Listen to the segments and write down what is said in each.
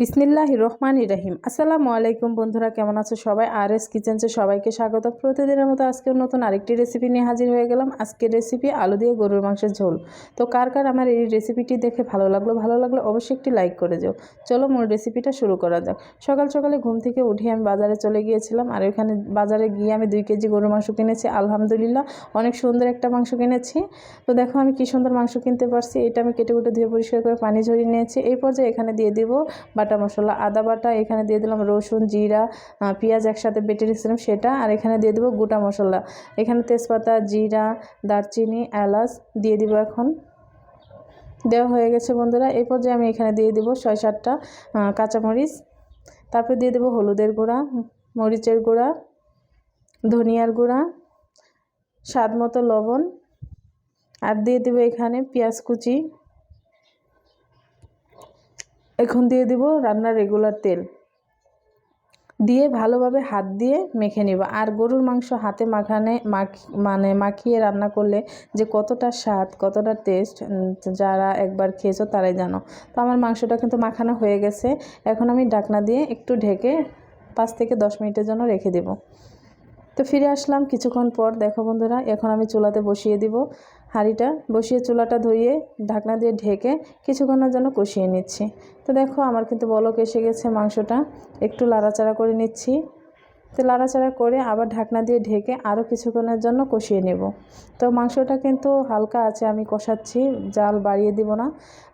বিসমিল্লাহ রহমান রহিম। আসসালামু আলাইকুম বন্ধুরা, কেমন আছো সবাই? আর এস কিচেন্সে সবাইকে স্বাগত। প্রতিদিনের মতো আজকে নতুন আরেকটি রেসিপি নিয়ে হাজির হয়ে গেলাম। আজকের রেসিপি আলু দিয়ে গরুর মাংসের ঝোল। তো কার কার আমার এই রেসিপিটি দেখে ভালো লাগল? ভালো লাগল অবশ্যই একটি লাইক করে যাও চলো মূল রেসিপিটা শুরু করা যাক। সকাল সকালে ঘুম থেকে উঠে আমি বাজারে চলে গিয়েছিলাম আর ওইখানে বাজারে গিয়ে আমি দুই কেজি গরুর মাংস কিনেছি। আলহামদুলিল্লাহ, অনেক সুন্দর একটা মাংস কিনেছি। তো দেখো আমি কি সুন্দর মাংস কিনতে পারছি। এটা আমি কেটে কুটে ধুয়ে পরিষ্কার করে পানি ঝরিয়ে নিয়েছি। এই পর্যায়ে এখানে দিয়ে দিব বাটা মশলা, আদা বাটা, এখানে দিয়ে দিলাম রসুন, জিরা পেঁয়াজ একসাথে বেটে রেখেছিলাম সেটা, আর এখানে দিয়ে দেবো গোটা মশলা। এখানে তেজপাতা, জিরা, দারচিনি, এলাচ দিয়ে দিব এখন। দেওয়া হয়ে গেছে বন্ধুরা এই পর্যায়ে আমি এখানে দিয়ে দেবো ছয় সাতটা কাঁচামরিচ। তারপর দিয়ে দেবো হলুদের গুঁড়া, মরিচের গুঁড়া, ধনিয়ার গুঁড়া, স্বাদ মতো লবণ, আর দিয়ে দেবো এখানে পেঁয়াজ কুচি। এখন দিয়ে দিব রান্নার রেগুলার তেল। দিয়ে ভালোভাবে হাত দিয়ে মেখে নিব। আর গরুর মাংস হাতে মাখানে মাখ মানে মাখিয়ে রান্না করলে যে কতটা স্বাদ, কতটা টেস্ট যারা একবার খেয়েছো তারাই জানো। তো আমার মাংসটা কিন্তু মাখানো হয়ে গেছে। এখন আমি ডাকনা দিয়ে একটু ঢেকে পাঁচ থেকে দশ মিনিটের জন্য রেখে দেব। তো ফিরে আসলাম কিছুক্ষণ পর। দেখো বন্ধুরা, এখন আমি চুলাতে বসিয়ে দিব। হাঁড়িটা বসিয়ে চুলাটা ধুইয়ে ঢাকনা দিয়ে ঢেকে কিছুক্ষণের জন্য কষিয়ে নিচ্ছি। তো দেখো আমার কিন্তু বলক এসে গেছে মাংসটা। একটু লাড়াচাড়া করে নিচ্ছি। তো লাড়াচাড়া করে আবার ঢাকনা দিয়ে ঢেকে আরও কিছুক্ষণের জন্য কষিয়ে নেব। তো মাংসটা কিন্তু হালকা আছে, আমি কষাচ্ছি, জাল বাড়িয়ে দিব না।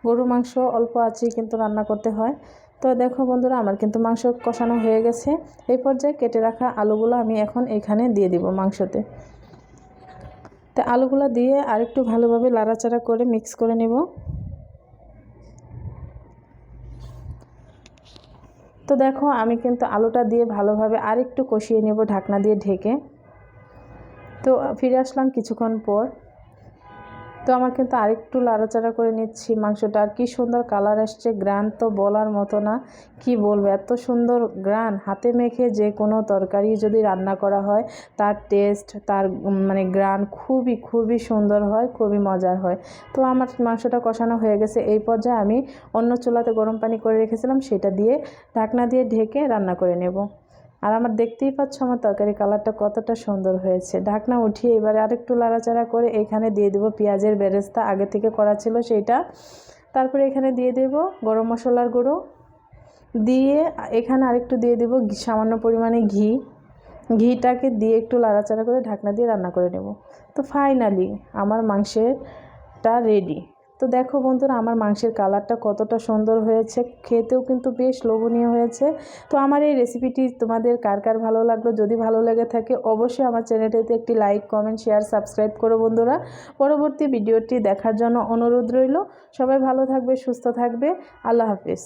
গরুর মাংস অল্প আছে কিন্তু রান্না করতে হয়। তো দেখো বন্ধুরা, আমার কিন্তু মাংস কষানো হয়ে গেছে। এই পর্যায়ে কেটে রাখা আলুগুলো আমি এখন এখানে দিয়ে দিব মাংসতে। তো আলুগুলো দিয়ে আরেকটু ভালোভাবে লাড়াচাড়া করে মিক্স করে নেব। তো দেখো, আমি কিন্তু আলুটা দিয়ে ভালোভাবে আরেকটু কষিয়ে নেব ঢাকনা দিয়ে ঢেকে। তো ফিরে আসলাম কিছুক্ষণ পর। তো আমার কিন্তু আরেকটু লাড়াচাড়া করে নিচ্ছি মাংসটা। আর কি সুন্দর কালার আসছে গ্রান তো বলার মতো না। কি বলব, এত সুন্দর গ্রান হাতে মেখে যে কোনো তরকারি যদি রান্না করা হয়, তার টেস্ট তার মানে গ্রান খুবই খুবই সুন্দর হয়, খুবই মজার হয়। তো আমার মাংসটা কষানো হয়ে গেছে। এই পর্যায়ে আমি অন্য চুলাতে গরম পানি করে রেখেছিলাম, সেটা দিয়ে ঢাকনা দিয়ে ঢেকে রান্না করে নেব। আর আমার দেখতেই পাচ্ছ আমার তরকারি কালারটা কতটা সুন্দর হয়েছে। ঢাকনা উঠিয়ে এবারে আরেকটু লাড়াচাড়া করে এখানে দিয়ে দেবো পেঁয়াজের বেরেস্তা, আগে থেকে করা ছিল সেইটা তারপরে এখানে দিয়ে দেবো গরম মশলার গুঁড়ো। দিয়ে এখানে আরেকটু দিয়ে দেবো সামান্য পরিমাণে ঘি। ঘিটাকে দিয়ে একটু লাড়াচাড়া করে ঢাকনা দিয়ে রান্না করে নেব। তো ফাইনালি আমার মাংসেরটা রেডি তো দেখো বন্ধুরা, আমার মাংসের কালারটা কতটা সুন্দর হয়েছে, খেতেও কিন্তু বেশ লোভনীয় হয়েছে। তো আমার এই রেসিপিটি তোমাদের কার কার ভালো লাগল, যদি ভালো লেগে থাকে অবশ্যই আমার চ্যানেলটিতে একটি লাইক কমেন্ট শেয়ার সাবস্ক্রাইব করো বন্ধুরা। পরবর্তী ভিডিওটি দেখার জন্য অনুরোধ রইল। সবাই ভালো থাকবে, সুস্থ থাকবে। আল্লাহ হাফিজ।